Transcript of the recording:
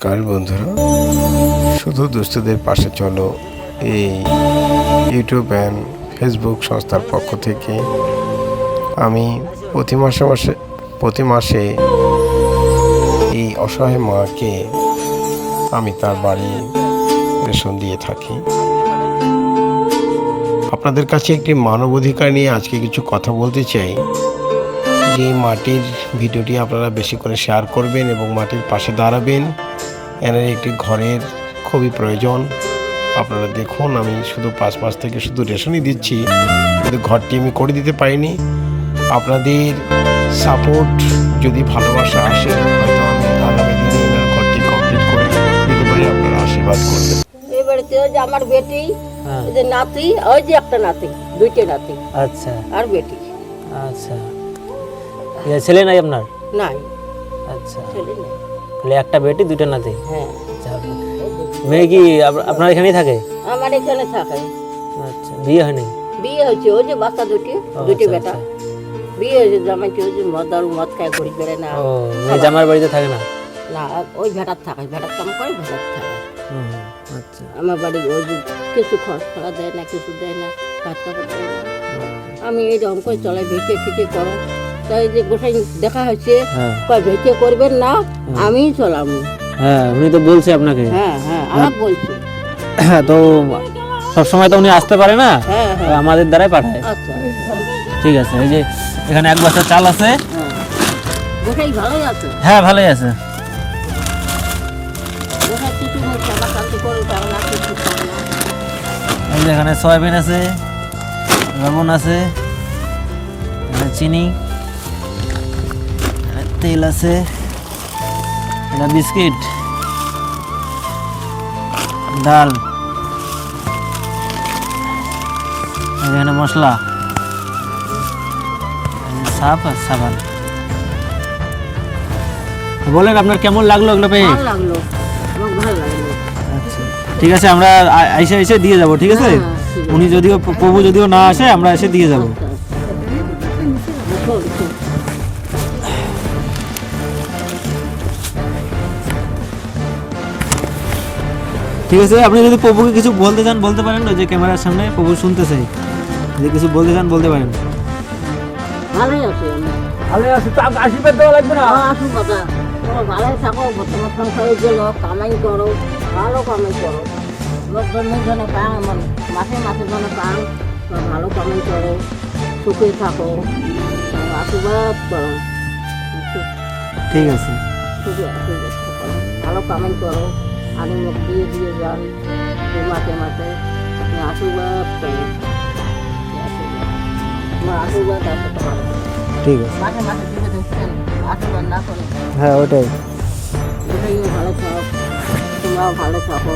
নমস্কার বন্ধুরা। শুধু দুস্থদের পাশে চলো এই ইউটিউব অ্যান্ড ফেসবুক সংস্থার পক্ষ থেকে। আমি প্রতি মাসে মাসে, প্রতি মাসে এই অসহায় মাকে আমি তার বাড়ি রেশন দিয়ে থাকি। আপনাদের কাছে একটি মানবাধিকার নিয়ে আজকে কিছু কথা বলতে চাই। যে মাটির ভিডিওটি আপনারা বেশি করে শেয়ার করবেন এবং মাটির পাশে দাঁড়াবেন। এনার একটি ঘরের খুবই প্রয়োজন। আপনারা দেখুন আমি শুধু পাঁচ মাস থেকে শুধু রেশনই দিচ্ছি। কিন্তু ঘরটি আমি করে দিতে পারিনি। আপনাদের সাপোর্ট যদি ভালোবাসা আসে হয়তো আমি আগামী দিনে এনার ঘরটি কমপ্লিট করে দিতে পারি আপনারা আশীর্বাদ করবেন। এই বাড়িতে যে আমার বেটি হ্যাঁ। ওই যে নাতি ওই যে একটা নাতি দুইটা নাতি। আচ্ছা। আর বেটি। আচ্ছা। ছেলে নাই আপনার? নাই। আচ্ছা। ছেলে নাই। তাহলে একটা বেটি দুইটা নাতি। হ্যাঁ। মেয়ে কি আপনার এখানেই থাকে? আমার এখানে থাকে। আচ্ছা বিয়ে হয়নি? বিয়ে হয়েছে ওই যে বাচ্চা দুটি দুটি আচ্ছা, বেটা। আচ্ছা। বিয়ে হয়েছে জামাইকে ওই যে মদ দারু মদ খায় ঘুরি বেড়ে না। ও মেয়ে জামার বাড়িতে থাকে না? না ওই ভেটার থাকে ভেটার কাম করে ভেটার থাকে। আচ্ছা। আমার বাড়ি ওই যে কিছু খরচ টাকা দেয় না কিছু দেয় না কাজ কাপড় দেয় না। আমি এইরকম করে চলাই ভেটে ঠিকে করো। তাই যে গোসাই দেখা হয়েছে হ্যাঁ। কয় ভেটে করবেন না আমিই চলাম। হ্যাঁ উনি তো বলছে আপনাকে। হ্যাঁ হ্যাঁ আমার বলছে। তো সবসময় তো উনি আসতে পারে না? হ্যাঁ হ্যাঁ। আমাদের দ্বারাই পাঠায়। আচ্ছা। ঠিক আছে এই যে এখানে এক বছর চাল আছে। হ্যাঁ। ভালোই আছে? হ্যাঁ এই যে এখানে সয়াবিন আছে লবণ আছে চিনি। তেল আছে। এটা বিস্কিট। ডাল। এখানে মশলা। সাপ আর সাবান। বলেন আপনার কেমন লাগল এগুলো পেয়ে? লাগল। আচ্ছা ঠিক আছে আমরা আইসে এসে দিয়ে যাব ঠিক আছে? হ্যাঁ, ঠিক আছে। উনি যদিও প্রভু যদিও না আসে আমরা এসে দিয়ে যাব। ঠিক আছে আপনি যদি প্রভুকে কিছু বলতে চান বলতে পারেন। ওই যে ক্যামেরার সামনে প্রভু শুনতেছে। যদি কিছু বলতে চান বলতে পারেন। ভালোই আছে। আমি ভালো আছে। তো আশীর্বাদ দেওয়া লাগবে না? আসুন কথা ভালোই থাকো তোমার সংসারে গেলো কামাই করো ভালো কামাই করো। জন্য মাসে মাসে জন্য ভালো কামাই করো সুখে থাকো। আশীর্বাদ করো। ঠিক আছে। ভালো কামাই করো। আলু মুখ দিয়ে দিয়ে জল মাঠে মাসে আপনি আশীর্বাদ করো তোমার আশীর্বাদ আছে তোমার ঠিক আছে। হ্যাঁ ওটাই। ওটাই ভালো থাক তোমরাও ভালো থাকো।